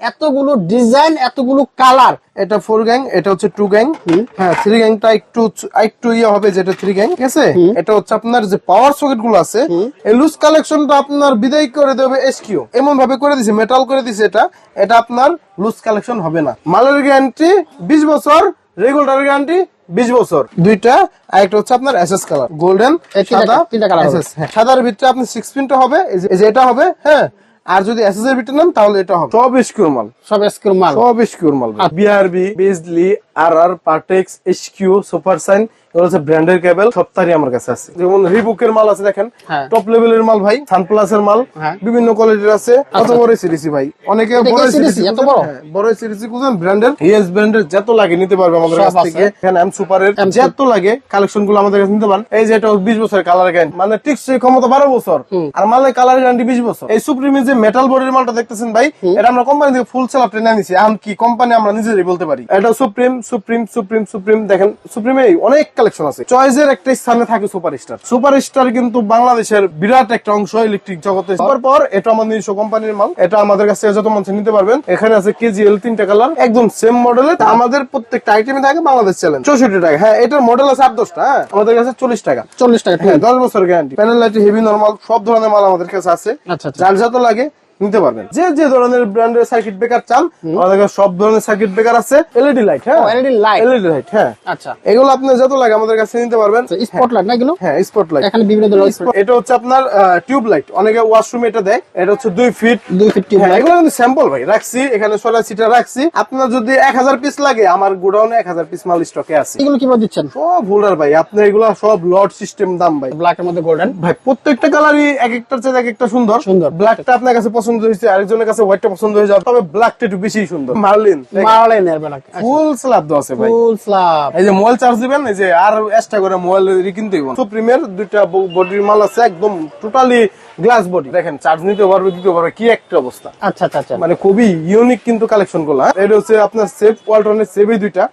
এতগুলো ডিজাইন এতগুলো কালার। এটা ফোর গ্যাং এটা হচ্ছে টু গ্যাং হ্যাঁ থ্রি গ্যাংটা একটু একটু ইয়ে হবে যেটা থ্রি গ্যাং ঠিক আছে? এটা হচ্ছে আপনার যে পাওয়ার সকেটগুলো আছে এই লুজ কালেকশনটা আপনার বিদায় করে দেবে এসকিউ এমন ভাবে করে দিছে মেটাল করে দিছে এটা। এটা আপনার লুজ কালেকশন হবে না। মালের গ্যারান্টি বিশ বছর রেগুলার গ্যারান্টি বিশ বছর। দুইটা আর একটা হচ্ছে আপনার এসএস কালার গোল্ডেন সাদা হ্যাঁ। সাদার ভিতরে আপনি সিক্স পিনটা হবে এই যে এটা হবে হ্যাঁ। আর যদি এসএসএর বিটা নেন তাহলে এটা হবে। সব এসকিউ মাল। সব স্ক্রু মাল। সব এসকিউর মাল। B R B বেজলি R R Partex S Q super এগুলো হচ্ছে ব্র্যান্ডের কেবল সপ্তাহে আমার কাছে আছে। যেমন রিবুকের মাল আছে দেখেন। হ্যাঁ। টপ লেভেলের মাল ভাই সানপ্লাস এর মাল হ্যাঁ। বিভিন্ন কোয়ালিটির আছে। কত বড় সিরিসি ভাই? অনেকে বড় CDC? এত বড়? বড় সিরিসি খুঁজেন ব্র্যান্ডের ইএস ব্র্যান্ডের যত লাগে নিতে পারবে আমাদের কাছ থেকে। এখানে এম সুপারের যত লাগে কালেকশনগুলো আমাদের কাছে নিতে পারেন। এই যে এটা বিশ বছরের কালার গ্যারান্টি মানে টিকসই ক্ষমতা বারো বছর। আর মালের কালার গ্যারান্টি বিশ বছর। এই সুপ্রিমের যে মেটাল বডির মালটা দেখতেছেন ভাই এটা আমরা কোম্পানি থেকে ফুল সেল নিছি এখন কি কোম্পানি আমরা নিজেরাই বলতে পারি? এটা সুপ্রিম সুপ্রিম সুপ্রিম সুপ্রিম দেখেন সুপ্রিমে অনেক কালেকশন আছে। চয়েসের একটা স্থানে থাকে সুপার স্টার সুপার স্টার কিন্তু বাংলাদেশের বিরাট একটা অংশ ইলেকট্রিক জগতে। পর এটা আমাদের নিজস্ব কোম্পানির মাল। এটা আমাদের কাছে যত মানুষ নিতে পারবেন এখানে আছে কেজিএল তিনটা কালার একদম সেম মডেলের আমাদের প্রত্যেকটা আইটেমে থাকে বাংলাদেশ চ্যালেঞ্জ চৌষট্টি টাকা। হ্যাঁ এটার মডেল আছে আট দশটা হ্যাঁ? আমাদের কাছে চল্লিশ টাকা। চল্লিশ টাকা হ্যাঁ দশ বছর guarantee panel light heavy normal সব ধরনের মাল আমাদের কাছে আছে। আচ্ছা, আচ্ছা। যার যত লাগে নিতে পারবেন। যে যে ধরনের ব্র্যান্ডের সার্কিট ব্রেকার চান আমাদের কাছে সব ধরনের সার্কিট ব্রেকার আছে। এলইডি লাইট হ্যাঁ? LED light। এলইডি লাইট হ্যাঁ। আচ্ছা। এগুলো আপনার যত লাগে আমাদের কাছে নিতে পারবেন। স্পটলাইট না এগুলো? হ্যাঁ স্পট লাইট এখানে বিভিন্ন ধরনের এটা হচ্ছে আপনার টিউব লাইট অনেকে ওয়াশরুমে এটা দেয়। এটা হচ্ছে দুই ফিট দুই ফিফটি হ্যাঁ, এগুলো কিন্তু স্যাম্পল ভাই রাখছি। এখানে সোলার সিটা রাখছি। আপনার যদি এক হাজার পিস লাগে আমার গোডাউনে এক হাজার পিস মাল স্টকে আছে। এগুলো কীভাবে দিচ্ছেন? সব হোল্ডার ভাই আপনি এগুলো সব লট সিস্টেম দাম ভাই। ব্ল্যাকের মধ্যে গোল্ডেন ভাই প্রত্যেকটা কালারই এক একটার চেয়ে এক একটা সুন্দর। সুন্দর। ব্ল্যাকটা আপনার কাছে পছন্দ হয়েছে আরেকজনের কাছে হোয়াইটটা পছন্দ হয়ে যাবে তবে ব্ল্যাকটা একটু বেশি সুন্দর। মার্লিন? এর ব্ল্যাক ফুল স্ল্যাব দেওয়া আছে ভাই। ফুল স্ল্যাব এই যে মোবাইল চার্জ দিবেন এই যে আর এক্সট্রা করে মোবাইল কিনতে হইব সুপ্রিমের দুইটা বডির মাল আছে একদম টোটালি গ্লাস বডি। দেখেন চার্জ নিতে পারবে দিতে পারবে কি একটা অবস্থা। আচ্ছা আচ্ছা আচ্ছা। মানে খুবই ইউনিক কিন্তু কালেকশনগুলো হ্যাঁ? এটা হচ্ছে আপনার সেফ ওয়ালটনের সেভই দুইটা।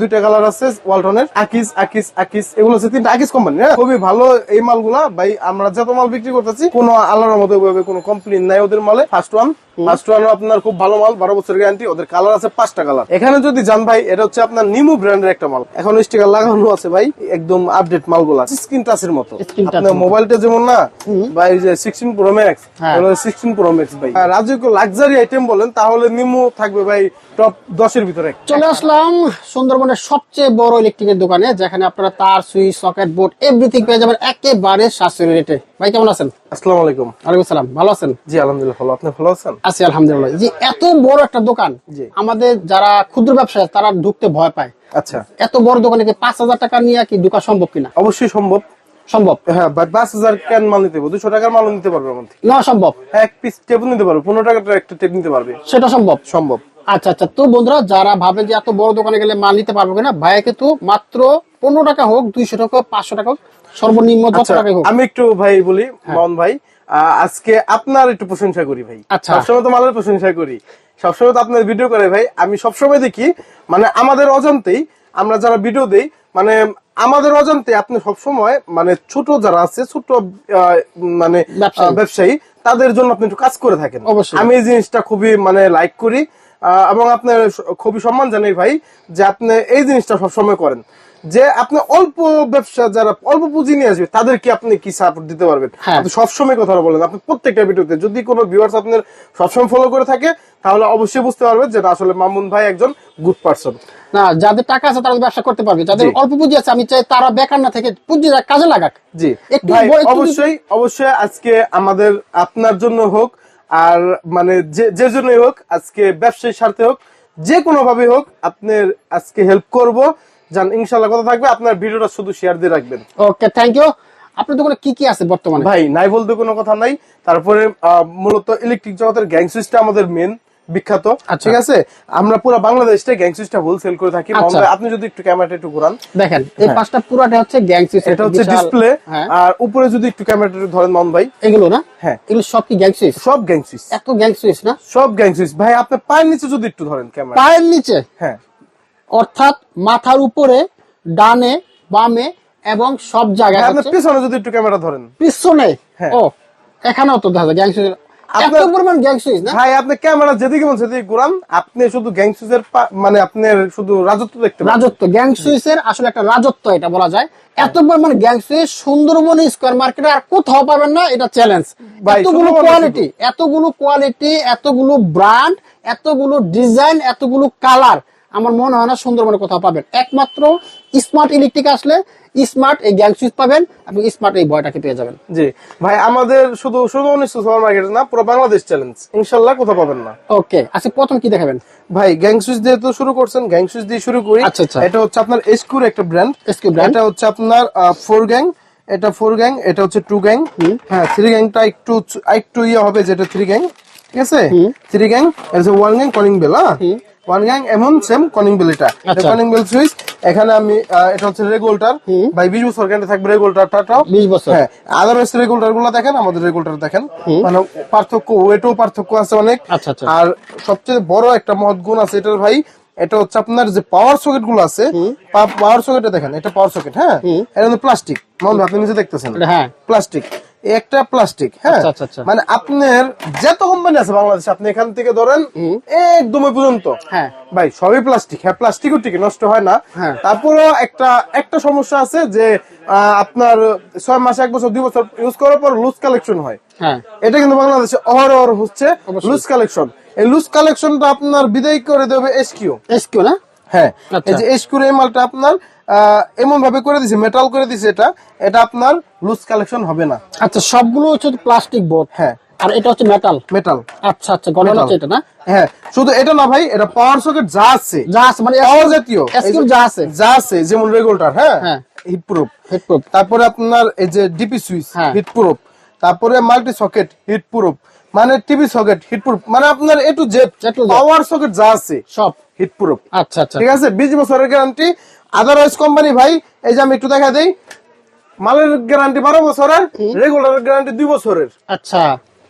দুইটা কালার আছে ওয়ালটনের আকিস আকিস আকিস। এগুলো হচ্ছে তিনটা আকিস কোম্পানি হ্যাঁ? খুবই ভালো এই মালগুলা। ভাই আমরা যত মাল বিক্রি করতেছি কোনো আল্লাহর মতো ওইভাবে কোনো কমপ্লেন নাই ওদের মালে। ফার্স্ট ওয়ান ফার্স্ট ওয়ান আপনার খুব ভালো মাল বারো বছর গ্যারান্টি ওদের কালার আছে পাঁচটা কালার এখানে যদি যান ভাই এটা হচ্ছে আপনার নিমু ব্র্যান্ডের একটা মাল। এখন স্টিকার লাগানো আছে ভাই একদম আপডেট মালগুলা স্ক্রিন টাচের মতো। আপনার। মোবাইলটা যেমন না ভাই যে সিক্সটিন প্রো ম্যাক্স হ্যাঁ। সিক্সটিন প্রো ম্যাক্স ভাই। আর রাজকীয় লাক্সারি আইটেম বলেন তাহলে নিমু থাকবে ভাই টপ দশের ভিতরে। চলে আসলাম সুন্দরবনের সবচেয়ে বড় ইলেকট্রিকের দোকানে যেখানে আপনারা তার সুইচ সকেট বোর্ড এভরিথিং পেয়ে যাবেন একেবারে সাশ্রয়ী রেটে ভাই কেমন আছেন? আসসালামু আলাইকুম। ওয়ালাইকুম সালাম ভালো আছেন? জি আলহামদুলিল্লাহ ভালো। আপনি ভালো আছেন? আছি আলহামদুলিল্লাহ। জি এত বড় একটা দোকান জি। আমাদের যারা ক্ষুদ্র ব্যবসায়ী তারা ঢুকতে ভয় পায়। আচ্ছা। এত বড় দোকানে কি পাঁচ হাজার টাকা নিয়ে কি ঢুকা সম্ভব কিনা? অবশ্যই সম্ভব। সম্ভব। হ্যাঁ বাট পাঁচ হাজার ক্যান মাল নিতে পারব দুশো টাকার মাল নিতে পারবে আমার থেকে। না সম্ভব। এক পিস টেপ নিতে পারবে পনেরো টাকার একটা টেপ নিতে পারবে। সেটা সম্ভব? সম্ভব। আচ্ছা আচ্ছা তো বন্ধুরা যারা ভাবেন যে এত বড় দোকানে গেলে মাল নিতে পারব কিনা ভাইয়া কিন্তু মাত্র পনেরো টাকা হোক দুইশো টাকা পাঁচশো টাকা হোক সর্বনিম্ন আচ্ছা হোক। আমি একটু ভাই বলি মন ভাই আজকে আপনার একটু প্রশংসা করি ভাই। আচ্ছা। সবসময় তো মালের প্রশংসা করি। সবসময় তো আপনার ভিডিও করে ভাই। আমি সবসময় দেখি মানে আমাদের অজান্তেই আমরা যারা ভিডিও দেই মানে আমাদের অজান্তে আপনি সবসময় মানে ছোট যারা আছে ছোট মানে ব্যবসায়ী। তাদের জন্য আপনি একটু কাজ করে থাকেন। আমি এই জিনিসটা খুবই মানে লাইক করি এবং আপনার খুবই সম্মান জানাই ভাই যে আপনি এই জিনিসটা সবসময় করেন যে আপনি অল্প ব্যবসা যারা অল্প পুঁজি নিয়ে আসবে তাদেরকে আপনি কি সাপোর্ট দিতে পারবেন? হ্যাঁ। সবসময় কথা বলেন। আপনি প্রত্যেকটা ভিডিওতে যদি কোনো ভিউয়ার্স আপনার সবসময় ফলো করে থাকে তাহলে অবশ্যই বুঝতে পারবেন যে আসলে মামুন ভাই একজন গুড পার্সন না যাদের টাকা আছে তারা ব্যবসা করতে পারবে। যাদের অল্প পুঁজি আছে আমি চাই তারা বেকার না থেকে পুঁজি কাজে লাগাক। জি। অবশ্যই অবশ্যই আজকে আমাদের আপনার জন্য হোক আর মানে যে যে জন্যই হোক আজকে ব্যবসায়ী স্বার্থে হোক যে কোনো ভাবে হোক আপনার আজকে হেল্প করব। জান ইনশাল্লাহ কথা থাকবে। আপনার ভিডিওটা শুধু শেয়ার দিয়ে রাখবেন। ওকে থ্যাংক ইউ আপনার দোকানে কি কি আছে বর্তমানে? ভাই নাই বলতে কোনো কথা নাই। তারপরে মূলত ইলেকট্রিক জগতের গ্যাং সুইচটা আমাদের মেন বিখ্যাত। আচ্ছা। ঠিক আছে? আমরা পুরো বাংলাদেশটা গ্যাং সুইচটা হোলসেল করে থাকি। আচ্ছা। আপনি যদি একটু ক্যামেরাটা একটু ঘুরান। দেখেন এই পাঁচটা পুরাটা হচ্ছে গ্যাং সুইচ এটা হচ্ছে ডিসপ্লে হ্যাঁ। আর উপরে যদি একটু ক্যামেরাটা একটু ধরেন মন ভাই। এগুলো না? হ্যাঁ। এগুলো সব কি গ্যাং সুইচ সব গ্যাং সুইচ এত গ্যাং সুইচ না? সব গ্যাং সুইচ ভাই আপনি পায়ের নিচে যদি একটু ধরেন ক্যামেরা পায়ের নিচে? হ্যাঁ। অর্থাৎ মাথার উপরে ডানে বামে এবং সব জায়গায় আপনার পিছনে যদি একটু ক্যামেরা ধরেন। পিছনে? হ্যাঁ। ও এখানেও তো দেখা যায় গ্যাং সুইচ এত পরিমাণ গ্যাং সুইচ না? ভাই আপনি ক্যামেরা যেদিকে মন সেদিকে ঘুরান। আপনি শুধু গ্যাংসুসের মানে আপনার শুধু রাজত্ব দেখতে রাজত্ব গ্যাং সুইচের আসলে একটা রাজত্ব এটা বলা যায়। এত পরিমাণ গ্যাং সুইচ সুন্দরবন স্কোয়ার মার্কেটে আর কোথাও পাবেন না এটা চ্যালেঞ্জ এতগুলো কোয়ালিটি এতগুলো কোয়ালিটি এতগুলো ব্র্যান্ড এতগুলো ডিজাইন এতগুলো কালার আমার মনে হয় না সুন্দরবনে কোথাও পাবেন। একমাত্র স্মার্ট ইলেকট্রিক আসলে স্মার্ট এই গ্যাং সুইচ পাবেন এবং স্মার্ট এই বয়টাকে পেয়ে যাবেন। জি। ভাই আমাদের শুধু শুধু উনিশশো সুপার মার্কেট না পুরো বাংলাদেশ চ্যালেঞ্জ ইনশাল্লাহ কোথাও পাবেন না। ওকে আচ্ছা প্রথম কি দেখাবেন? ভাই গ্যাং সুইচ দিয়ে তো শুরু করছেন গ্যাং সুইচ দিয়ে শুরু করি। আচ্ছা, আচ্ছা। এটা হচ্ছে আপনার এসকুর একটা ব্র্যান্ড SQ brand। এটা হচ্ছে আপনার ফোর গ্যাং এটা ফোর গ্যাং এটা হচ্ছে টু গ্যাং হ্যাঁ থ্রি গ্যাংটা একটু একটু ইয়ে হবে যেটা থ্রি গ্যাং ঠিক আছে? থ্রি গ্যাং এটা হচ্ছে ওয়ান গ্যাং কলিং বেল হ্যাঁ? ওয়ান গ্যাং এমন সেম কলিং বেল এটা। কলিং বেল সুইচ এখানে আমি এটা হচ্ছে রেগুলেটর ভাই বিশ বছর গ্যারান্টি থাকবে রেগুলেটরটাও 20 বছর। হ্যাঁ আদারওয়াইজ রেগুলেটরগুলো দেখেন আমাদের রেগুলেটর দেখেন। মানে পার্থক্য ওয়েটও পার্থক্য আছে অনেক। আচ্ছা, আচ্ছা। আর সবচেয়ে বড় একটা মহৎ গুণ আছে এটার ভাই এটা হচ্ছে আপনার যে পাওয়ার সকেটগুলো আছে পাওয়ার সকেটে দেখেন এটা পাওয়ার সকেট হ্যাঁ? এটা প্লাস্টিক মন আপনি নিচে দেখতেছেন। হ্যাঁ। প্লাস্টিক একটা প্লাস্টিক হ্যাঁ? আচ্ছা, আচ্ছা, আচ্ছা। মানে আপনার যত কোম্পানি আছে বাংলাদেশে আপনি এখান থেকে ধরেন একদম পর্যন্ত। হ্যাঁ। ভাই সবই প্লাস্টিক হ্যাঁ প্লাস্টিকও ঠিক নষ্ট হয় না। হ্যাঁ। তারপরেও একটা একটা সমস্যা আছে যে আপনার ছয় মাস এক বছর দুই বছর ইউজ করার পর লুজ কালেকশন হয়। হ্যাঁ। এটা কিন্তু বাংলাদেশে অহরহ হচ্ছে লুজ কালেকশন এই লুজ কালেকশনটা আপনার বিদায় করে দেবে এসকিউ এসকিউ না? হ্যাঁ আচ্ছা। এই যে এসকিউ এই মালটা আপনার এমন ভাবে করে দিছে মেটাল করে দিছে এটা এটা আপনার লুজ কালেকশন হবে না। আচ্ছা সবগুলো হচ্ছে প্লাস্টিক বোর্ড হ্যাঁ। আর এটা হচ্ছে মেটাল মেটাল আচ্ছা আচ্ছা গঠন হচ্ছে এটা না? হ্যাঁ শুধু এটা না ভাই এটা পাওয়ার সকেট যা আছে যা আছে মানে পাওয়ার জাতীয় এসকিউ যা আছে। যা আছে যেমন রেগুলেটর হ্যাঁ হ্যাঁ। হিট প্রুফ হেডপ্রুফ তারপরে আপনার এই যে ডিপি সুইচ। হিট প্রুফ তারপরে মাল্টি সকেট হিট প্রুফ মানে টিভি সকেট হিট প্রুফ মানে আপনার A to Z power socket যা আছে সব। হিট প্রুফ আচ্ছা আচ্ছা। ঠিক আছে? বিশ বছরের গ্যারান্টি আদারওয়াইজ কোম্পানি ভাই এই যে আমি একটু দেখা দেই মালের গ্যারান্টি বারো বছরের রেগুলার গ্যারান্টি দুই বছরের। আচ্ছা।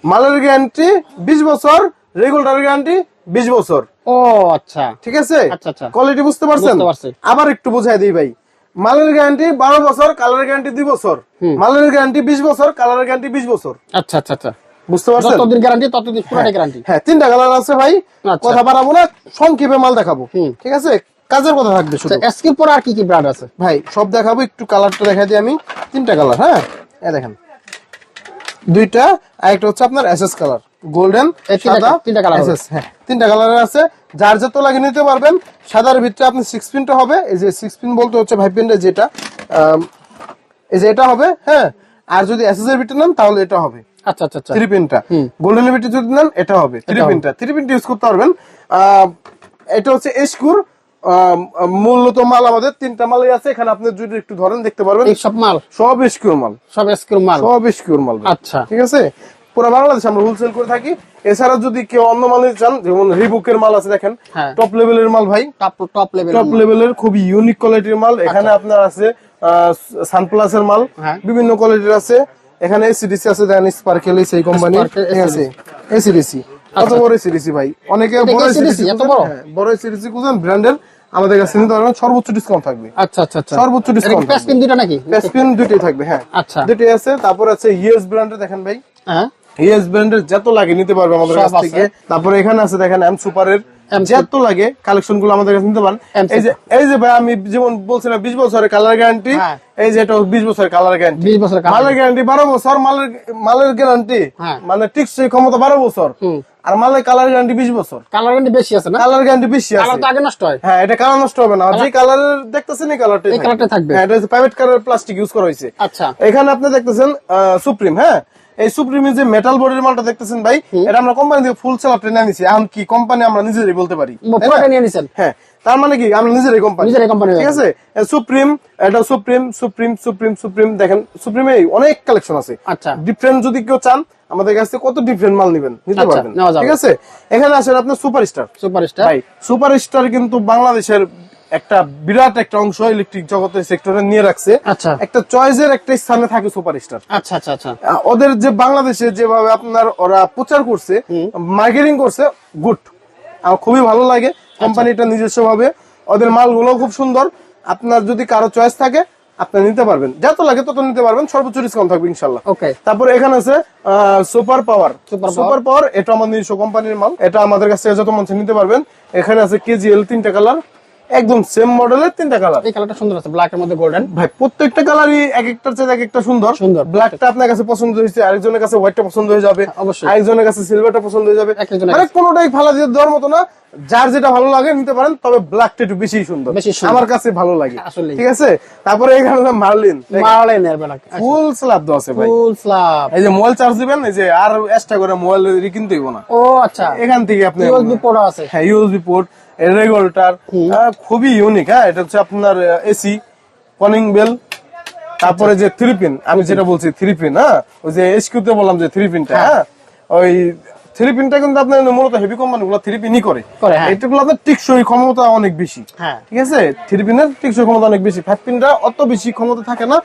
মালের গ্যারান্টি বিশ বছর রেগুলার গ্যারান্টি বিশ বছর। ও আচ্ছা। ঠিক আছে? আচ্ছা, আচ্ছা। কোয়ালিটি বুঝতে পারছেন? বুঝতে পারছি। আবার একটু বুঝাই দিই ভাই। মালের গ্যারান্টি বারো বছর কালারের গ্যারান্টি দুই বছর। মালের গ্যারান্টি বিশ বছর কালারের গ্যারান্টি বিশ বছর। আচ্ছা আচ্ছা আচ্ছা। বুঝতে পারছেন? যতদিন গ্যারান্টি ততদিন গ্যারান্টি হ্যাঁ। তিনটা কালার আছে ভাই। আচ্ছা। কথা বাড়াবো না সংক্ষেপে মাল দেখাবো। ঠিক আছে? কাজের কথা থাকবে শুধু। এসকিউ পর আর কি কি ব্র্যান্ড আছে? ভাই সব দেখাবো একটু কালারটা দিই আমি। তিনটা কালার হ্যাঁ? দেখেন। দুইটা আর একটা হচ্ছে আপনার এসএস কালার গোল্ডেন সাদা তিনটা হবে। হ্যাঁ। তিনটা কালারের আছে। যার যত লাগে নিতে পারবেন সাদার ভিতরে আপনি সিক্স পিনটা হবে। এই যে সিক্স পিন বলতে হচ্ছে ভাই পিনটা যেটা এই যে এটা হবে হ্যাঁ। আর যদি এসএস এর ভিতরে নেন তাহলে এটা হবে। আচ্ছা আচ্ছা থ্রি পিনটা গোল্ডেন ভিতরে যদি নেন এটা হবে। থ্রি পিনটা থ্রি পিনটা ইউজ করতে পারবেন। এটা হচ্ছে এসকুর মূলত মাল আমাদের তিনটা মালই আছে। এখানে আপনি যদি একটু ধরেন দেখতে পারবেন। এই সব মাল? সব এসকিউর মাল। সব এসকিউ মাল? সব এসকিউর মাল আচ্ছা। ঠিক আছে? পুরো বাংলাদেশ আমরা হোলসেল করে থাকি। এছাড়া যদি কেউ অন্য মাল চান যেমন রিবুকের মাল আছে দেখেন হ্যাঁ। টপ লেভেলের মাল ভাই। টপ লেভেল টপ লেভেলের খুবই ইউনিক কোয়ালিটির মাল। এখানে আপনার আছে সানপ্লাস এর মাল হ্যাঁ। বিভিন্ন কোয়ালিটির আছে। এখানে এসিডিসি আছে দেখেন স্পার্কেল সেই কোম্পানি আছে। এসিডিসি কত বড় এসিডিসি ভাই? অনেকে বড়? এসিডিসি এত বড়? বড় এসিডিসি খুঁজেন ব্র্যান্ডের আমাদের কাছে নিতে পারবেন সর্বোচ্চ ডিসকাউন্ট থাকবে। আচ্ছা আচ্ছা আচ্ছা। সর্বোচ্চ ডিসকাউন্ট প্যাসপিন দুটো নাকি? পেসপিন দুটোই থাকবে হ্যাঁ। আচ্ছা। দুটোই আছে তারপর আছে ইউএস ব্র্যান্ডের দেখেন ভাই। হ্যাঁ। ইএস ব্র্যান্ডের যত লাগে নিতে পারবে আমাদের কাছ থেকে। তারপরে এখানে আছে দেখেন এম সুপারের যত লাগে কালেকশনগুলো আমাদের কাছে নিতে পারেন। এই যে এই যে ভাই আমি যেমন বলছিলাম বিশ বছরের কালার গ্যারান্টি। এই যে এটা বিশ বছরের কালার গ্যারান্টি বিশ বছর মালের গ্যারান্টি বারো বছর মালের মালের গ্যারান্টি। মানে টিকসই ক্ষমতা বারো বছর। আর মালের কালার গ্যারান্টি বিশ বছর। কালার কিন্তু বেশি আছে না? কালার গ্যারান্টি বেশি কালার আছে। আগে নষ্ট হয়। হ্যাঁ এটা কালার নষ্ট হবে না। যে কালারের দেখতেছেন এই কালারটা এই কালারটাই থাকবে। হ্যাঁ এটা প্রাইভেট কালার প্লাস্টিক ইউজ করা হয়েছে। আচ্ছা। এখানে আপনি দেখতেছেন সুপ্রিম হ্যাঁ? এই সুপ্রিমের যে মেটাল বডির মালটা দেখতেছেন ভাই এটা আমরা কোম্পানি থেকে ফুল সেল আপনি নিয়ে নিছি এখন কি কোম্পানি আমরা নিজেরাই বলতে পারি? নিয়ে নিছেন হ্যাঁ তার মানে কি? আমরা নিজেরাই কোম্পানি নিজেরাই company ঠিক আছে? সুপ্রিম এটা সুপ্রিম সুপ্রিম সুপ্রিম সুপ্রিম দেখেন সুপ্রিমে অনেক কালেকশন আছে। আচ্ছা। ডিফারেন্ট যদি কেউ চান আমাদের কাছে কত ডিফারেন্ট মাল নেবেন নিতে আচ্ছা, পারবেন। ঠিক আছে? এখানে আসেন আপনার সুপারস্টার সুপারস্টার ভাই সুপারস্টার কিন্তু বাংলাদেশের একটা বিরাট একটা অংশ ইলেকট্রিক জগতের সেক্টরে নিয়ে রাখছে। আচ্ছা। একটা চয়েসের একটা স্থানে থাকে সুপারস্টার আচ্ছা আচ্ছা আচ্ছা। ওদের যে বাংলাদেশে যেভাবে আপনার ওরা প্রচার করছে মার্কেটিং করছে গুড আমার খুবই ভালো লাগে কোম্পানিটা নিজস্ব ভাবে ওদের মালগুলো খুব সুন্দর। আপনার যদি কারও চয়েস থাকে আপনি নিতে পারবেন। যত লাগে তত নিতে পারবেন সর্বোচ্চ ডিসকাউন্ট থাকবে ইনশাল্লাহ ওকে তারপরে এখানে আছে সুপার পাওয়ার সুপার পাওয়ার এটা আমাদের নিজস্ব কোম্পানির মাল। এটা আমাদের কাছ থেকে যত মন চায় নিতে পারবেন এখানে আছে কেজিএল তিনটা কালার একদম সেম মডেলের তিনটা কালার এই কালারটা সুন্দর আছে ব্ল্যাক এর মধ্যে গোল্ডেন ভাই প্রত্যেকটা কালারই এক একটার চেয়ে এক একটা সুন্দর। সুন্দর। ব্ল্যাকটা আপনার কাছে পছন্দ হয়েছে আরেকজনের কাছে হোয়াইটটা পছন্দ হয়ে যাবে অবশ্যই। আরেকজনের কাছে সিলভারটা পছন্দ হয়ে যাবে। মানে কোনোটাই ফালা দিয়ে দেওয়ার মতো না। যার যেটা ভালো লাগে নিতে পারেন তবে ব্ল্যাকটা একটু বেশি সুন্দর। আমার কাছে ভালো লাগে। ঠিক আছে? তারপরে এখানে হলো মার্লিন এর ব্ল্যাক ফুল স্ল্যাব দেওয়া আছে ভাই। ফুল স্ল্যাব এই যে মোবাইল চার্জ দিবেন এই যে আর এক্সট্রা করে মোবাইল কিনতে হইব না। ও আচ্ছা। এখান থেকে আপনি ইউএসবি পোর্ট আছে। হ্যাঁ ইউএসবি পোর্ট রেগুলেটর খুবই ইউনিক হ্যাঁ এটা হচ্ছে আপনার এসি কনিং বেল তারপরে যে থ্রি পিন আমি যেটা বলছি থ্রি পিন হ্যাঁ ওই যে এসকিউতে বললাম যে থ্রি পিনটা হ্যাঁ। ওই থ্রি পিনটা কিন্তু আপনার মূলত হেভি কোম্পানি গুলো থ্রি পিনই করে। হ্যাঁ। এটাগুলো আপনার টিকসই ক্ষমতা অনেক বেশি। হ্যাঁ। ঠিক আছে? থ্রি পিনের টিকসই ক্ষমতা অনেক বেশি। ফাইভ পিনটা অত বেশি ক্ষমতা থাকে না।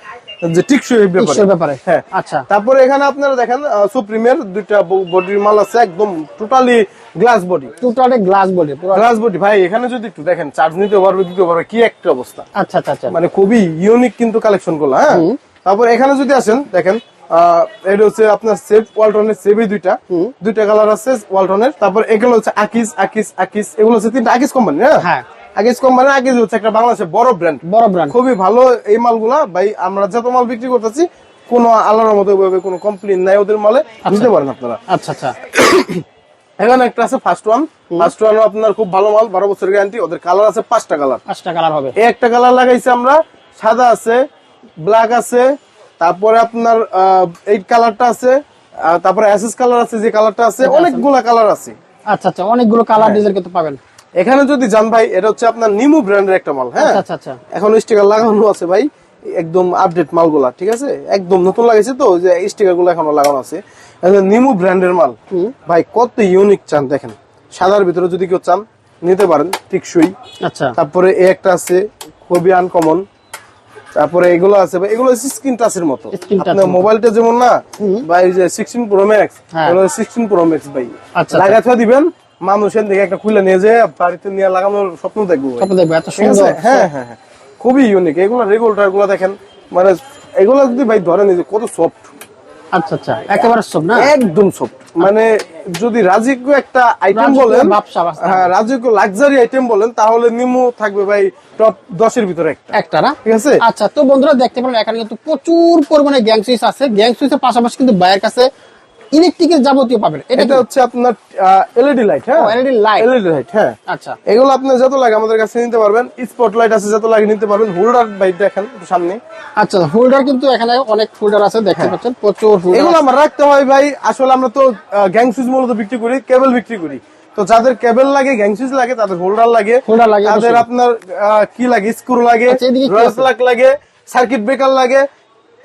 যে টিকসই ব্যাপারে। হ্যাঁ। আচ্ছা। তারপরে এখানে আপনারা দেখেন সুপ্রিমের দুইটা বডির মাল আছে একদম totally glass body totally glass body glass body ভাই এখানে যদি একটু দেখেন চার্জ নিতে পারবে দিতে পারবে কি একটা অবস্থা। আচ্ছা আচ্ছা আচ্ছা। মানে খুবই ইউনিক কিন্তু কালেকশনগুলো হ্যাঁ তারপর এখানে যদি আসেন দেখেন আহ, এটা হচ্ছে আপনার সেফ ওয়ালটনের সেভি দুইটা। দুইটা কালার আছে ওয়ালটনের তারপর এগুলো হচ্ছে আকিস আকিস আকিস এগুলো হচ্ছে তিনটা আকিস কোম্পানি হ্যাঁ। আকিস কোম্পানি আকিস হচ্ছে একটা বাংলাদেশের বড় ব্র্যান্ড বড় ব্র্যান্ড খুবই ভালো এই মালগুলা। ভাই আমরা যত মাল বিক্রি করতেছি কোনো আল্লাহর মতো কোনো কমপ্লেন নাই ওদের মালে। নিতে পারেন আপনারা। আচ্ছা আচ্ছা। এখানে একটা আছে ফার্স্ট ওয়ান ফার্স্ট ওয়ান আপনার খুব ভালো মাল বারো বছরের গ্যারান্টি ওদের কালার আছে পাঁচটা কালার পাঁচটা কালার হবে। একটা কালার লাগাইছি আমরা। সাদা আছে ব্ল্যাক আছে তারপরে আপনার এই কালারটা আছে তারপরে অ্যাসেস কালার আছে যে কালারটা আছে অনেকগুলা কালার আছে। আচ্ছা আচ্ছা অনেকগুলো। কালার ডিজাইন করতে পাবেন। এখানে যদি জান ভাই এটা হচ্ছে আপনার নিমু ব্র্যান্ডের একটা মাল হ্যাঁ? আচ্ছা আচ্ছা আচ্ছা। এখন স্টিকার লাগানো আছে ভাই একদম আপডেট মালগুলা ঠিক আছে? একদম নতুন লাগাইছে তো যে স্টিকারগুলো এখনও লাগানো আছে। নিমু ব্র্যান্ডের মাল। ভাই কত ইউনিক চান দেখেন। সাদার ভিতরে যদি কেউ চান নিতে পারেন টিকসই আচ্ছা। তারপরে এই একটা আছে খুবই আনকমন তারপরে এগুলো আছে ভাই এগুলো স্ক্রিন টাচের মতো। আপনার। মোবাইলটা যেমন না ভাই যে সিক্সটিন প্রো ম্যাক্স। এগুলো সিক্সটিন প্রো ম্যাক্স ভাই। আচ্ছা, লাগাতে দিবেন মানুষের দিকে একটা খুলে নিয়ে যে বাড়িতে নিয়ে লাগানোর স্বপ্ন দেখব স্বপ্ন দেখবে এত সুন্দর। হ্যাঁ হ্যাঁ হ্যাঁ। খুবই ইউনিক এগুলো রেগুলেটরগুলো দেখেন মানে এগুলো যদি ভাই ধরেন এই যে কত সফট আচ্ছা আচ্ছা। একেবারে সব না? একদম সফট মানে যদি রাজিকো একটা আইটেম বলেন হ্যাঁ রাজিকো লাক্সারি আইটেম বলেন তাহলে নিমু থাকবে ভাই টপ দশের ভিতরে একটা। একটা না? ঠিক আছে? আচ্ছা তো বন্ধুরা দেখতে পারেন এখানে কিন্তু প্রচুর পরিমাণে গ্যাং সুইচ আছে। গ্যাং সুইচের পাশাপাশি কিন্তু বাইরের কাছে ইলেকট্রিকের যাবতীয় পাবেন। এটা হচ্ছে আপনার এলইডি লাইট হ্যাঁ? LED light। এলইডি লাইট হ্যাঁ। আচ্ছা। এগুলো আপনার যত লাগে আমাদের কাছে নিতে পারবেন। স্পট লাইট আছে যত লাগে নিতে পারবেন। হোল্ডার দেখেন সামনে। আচ্ছা হোল্ডার কিন্তু এখানে অনেক হোল্ডার আছে দেখতে পাচ্ছেন প্রচুর হ্যাঁ। এগুলো আমরা রাখতে হয় ভাই আসলে আমরা তো গ্যাং সুইচ মূলত বিক্রি করি কেবল বিক্রি করি। তো যাদের কেবল লাগে গ্যাং সুইচ লাগে তাদের হোল্ডার লাগে। Holder লাগে, তাদের আপনার কি লাগে? স্ক্রু লাগে আচ্ছা, লাগে সার্কিট ব্রেকার লাগে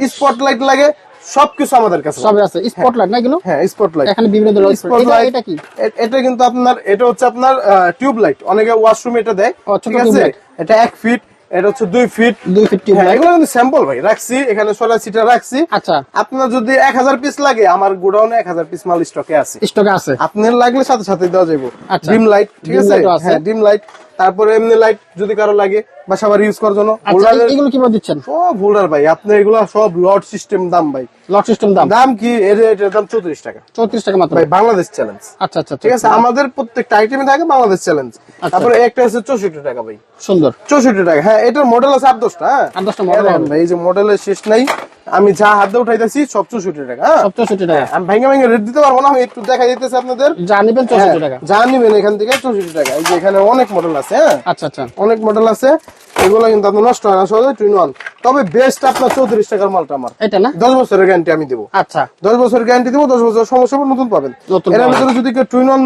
স্পট লাইট লাগে সবকিছু আমাদের কাছে সবে আছে। স্পটলাইট না এগুলো? হ্যাঁ স্পট লাইট এখানে বিভিন্ন ধরনের স্পট এটা- কি? এটা কিন্তু আপনার এটা হচ্ছে আপনার টিউব লাইট অনেকে ওয়াশরুমে এটা দেয়। ঠিক আছে? এটা এক ফিট এটা হচ্ছে দুই ফিট দুই ফিফটি হ্যাঁ এগুলো কিন্তু স্যাম্পল ভাই রাখছি। এখানে সোলার সিটা রাখছি। আচ্ছা। আপনার যদি এক হাজার পিস লাগে আমার গোডাউনে এক হাজার পিস মাল স্টকে আছে। স্টকে আছে। আপনার লাগলে সাথে সাথে দেওয়া যাবে আচ্ছা। ডিম লাইট ঠিক আছে। হ্যাঁ ডিম লাইট তারপরে এমনি লাইট যদি কারও লাগে বা সবার ইউজ করার জন্য আচ্ছা এগুলো কীভাবে দিচ্ছেন? সব হোল্ডার ভাই আপনার এগুলো সব লট সিস্টেম দাম ভাই। লট সিস্টেম দাম? দাম কি? এর এটার দাম চৌত্রিশ টাকা। চৌত্রিশ টাকা মাত্র। ভাই বাংলাদেশ চ্যালেঞ্জ আচ্ছা আচ্ছা ঠিক আছে আমাদের প্রত্যেকটা আইটেমে থাকে বাংলাদেশ চ্যালেঞ্জ। তারপরে একটা আছে চৌষট্টি টাকা ভাই। সুন্দর। চৌষট্টি টাকা হ্যাঁ এটার মডেল আছে আট দশটা হ্যাঁ। আট দশটা এই ভাই এই যে মডেলের শেষ নাই। আমি যা হাত উঠাইতেছি সব চৌষট্টি টাকা হ্যাঁ? সব চৌষট্টি টাকা। আমি ভাঙ্গে ভাঙ্গে রেট দিতে পারব না আমি একটু দেখা দিতেছি আপনাদের। যা নিবেন চৌষট্টি হ্যাঁ, টাকা। যা নিবেন এখান থেকে চৌষট্টি টাকা। এই যে এখানে অনেক মডেল আছে হ্যাঁ? আচ্ছা আচ্ছা। অনেক মডেল আছে এগুলো কিন্তু আপনার নষ্ট হয় না সহজে টুইন ওয়ান তবে বেস্ট আপনার চৌত্রিশ টাকার মালটা আমার। এটা না? দশ বছরের গ্যারান্টি আমি দেবো। আচ্ছা। দশ বছরের গ্যারান্টি দেবো দশ বছর সমস্যা হবে নতুন পাবেন। এর ভিতরে যদি কেউ টুইন ওয়ান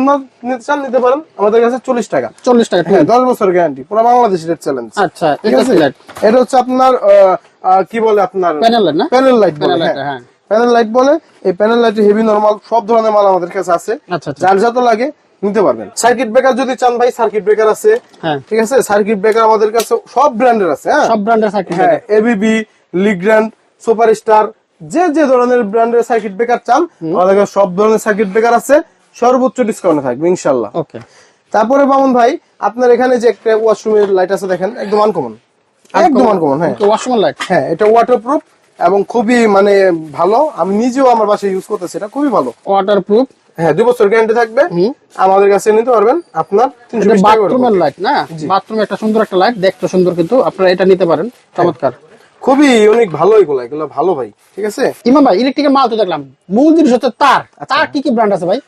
নিতে চান নিতে পারেন। আমাদের কাছে চল্লিশ টাকা। চল্লিশ টাকা হ্যাঁ দশ বছর গ্যারান্টি পুরো বাংলাদেশ রেট চ্যালেঞ্জ আচ্ছা ঠিক আছে? এটা হচ্ছে আপনার আহ, কি বলে আপনার? প্যানেল লাইট না? প্যানেল লাইট বলে হ্যাঁ। প্যানেল লাইট বলে এই প্যানেল লাইট হেভি নরমাল সব ধরনের মাল আমাদের কাছে আছে। আচ্ছা আচ্ছা। যার যত লাগে নিতে পারবেন। সার্কিট ব্রেকার যদি চান ভাই সার্কিট ব্রেকার আছে। হ্যাঁ। ঠিক আছে? সার্কিট ব্রেকার আমাদের কাছে সব ব্র্যান্ডের আছে হ্যাঁ? সব ব্র্যান্ডের সার্কিট হ্যাঁ এবিবি লিগ্র্যান্ড সুপারস্টার যে যে ধরনের ব্র্যান্ডের সার্কিট ব্রেকার চান আমাদের কাছে সব ধরনের সার্কিট ব্রেকার আছে। সর্বোচ্চ ডিসকাউন্টে থাকবে ইনশাল্লাহ। ওকে তারপরে বামন ভাই আপনার এখানে যে একটা ওয়াশরুমের লাইট আছে দেখেন একদম আনকমন একদম আনকমন হ্যাঁ। ওয়াশরুম লাইট হ্যাঁ এটা ওয়াটারপ্রুফ এবং খুবই মানে ভালো। আমি নিজেও আমার বাসায় ইউজ করতেছি এটা খুবই ভালো। ওয়াটার প্রুফ হ্যাঁ দুই বছর গ্যারান্টি থাকবে। আমাদের কাছে নিতে পারবেন। আপনার বাথরুমের লাইট না? বাথরুমে একটা সুন্দর একটা লাইট দেখতে সুন্দর কিন্তু। আপনারা এটা নিতে পারেন। চমৎকার। খুবই অনেক ভালো এগুলো এগুলো ভালো ভাই ঠিক আছে? ইমাম ভাই ইলেকট্রিকের মাল তো দেখলাম। মূল জিনিস হচ্ছে তার। আচ্ছা। তার কি কি ব্র্যান্ড আছে ভাই?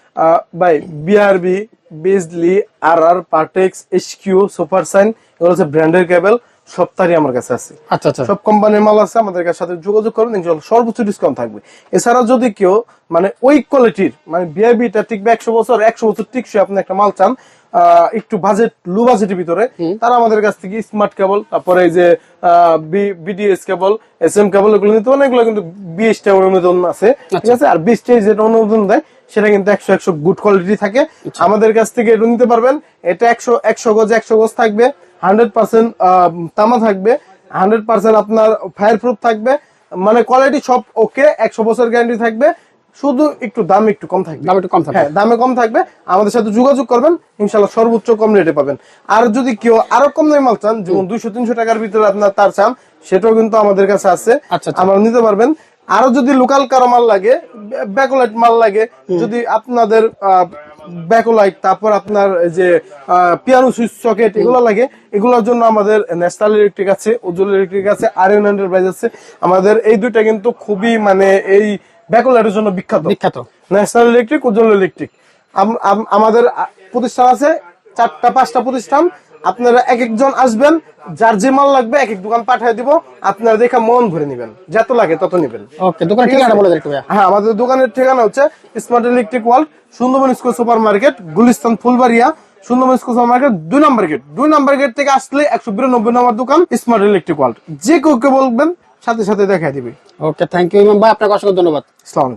ভাই বিআরবি বিজলি আর আর পার্টেক্স এইচকিউ সুপার সাইন এগুলো হচ্ছে ব্র্যান্ডের কেবল সপ্তাহে আমার কাছে আছে। আচ্ছা আচ্ছা। সব কোম্পানির মাল আছে আমাদের কাছে সাথে যোগাযোগ করুন ইনশাল্লাহ সর্বোচ্চ ডিসকাউন্ট থাকবে। এছাড়া যদি কেউ মানে ওই কোয়ালিটির মানে বিআইবিটা টিকবে একশো বছর একশো বছর টিকছে আপনি একটা মাল চান একটু বাজেট লো বাজেটের ভিতরে তারা আমাদের কাছ থেকে স্মার্ট কেবল তারপরে এই যে BDS cable S M cable এগুলো নিতে পারেন এগুলো কিন্তু বিএস টা অনুমোদন আছে ঠিক আছে? আর বিএস যেটা অনুমোদন দেয় সেটা কিন্তু একশো একশো গুড কোয়ালিটি থাকে। আমাদের কাছ থেকে এটা নিতে পারবেন। এটা একশো একশো গজ একশো গজ থাকবে। হান্ড্রেড পার্সেন্ট তামা থাকবে। হান্ড্রেড পার্সেন্ট আপনার ফায়ার প্রুফ থাকবে। মানে কোয়ালিটি সব ওকে একশো বছর গ্যারান্টি থাকবে। শুধু একটু দাম একটু কম থাকবে। দাম একটু কম থাকবে। হ্যাঁ দামে কম থাকবে। আমাদের সাথে যোগাযোগ করবেন ইনশাল্লাহ সর্বোচ্চ কম রেটে পাবেন। আর যদি কেউ আরও কম দামে মাল চান যেমন দুইশো তিনশো টাকার ভিতরে আপনার তার চান সেটাও কিন্তু আমাদের কাছে আছে। আচ্ছা, আচ্ছা। আমরা নিতে পারবেন। আরও যদি লোকাল কারও মাল লাগে ব্যাকোলাইট মাল লাগে যদি আপনাদের ব্যাকোলাইট তারপর আপনার যে পিয়ানো সুইচ সকেট এগুলো লাগে। এগুলোর জন্য আমাদের ন্যাশনাল ইলেকট্রিক আছে উজ্জ্বল ইলেকট্রিক আছে আর ইউন এন্টারপ্রাইজ আছে। আমাদের এই দুইটা কিন্তু খুবই মানে এই ব্যাকোলাইটের জন্য বিখ্যাত। বিখ্যাত। ন্যাশনাল ইলেকট্রিক উজ্জ্বল ইলেকট্রিক আম- আম- আমাদের প্রতিষ্ঠান আছে চারটা পাঁচটা প্রতিষ্ঠান। আপনারা এক একজন আসবেন যার যে মাল লাগবে এক এক দোকান পাঠিয়ে দিব আপনারা দেখে মন ভরে নেবেন। যত লাগে তত নেবেন। ওকে দোকানের ঠিকানা বলে দেন একটু হ্যাঁ আমাদের দোকানের ঠিকানা হচ্ছে smart electric world Sundarban school super market Gulistan Fulbaria Sundarban school super market দুই নম্বর গেট। দুই নম্বর গেট থেকে আসলে একশো বিরানব্বই নম্বর দোকান স্মার্ট ইলেকট্রিক ওয়ার্ল্ড যে কেউ বলবেন সাথে সাথে দেখা দিবে। ওকে থ্যাংক ইউ ইমাম ভাই। আপনাকে অসংখ্য ধন্যবাদ।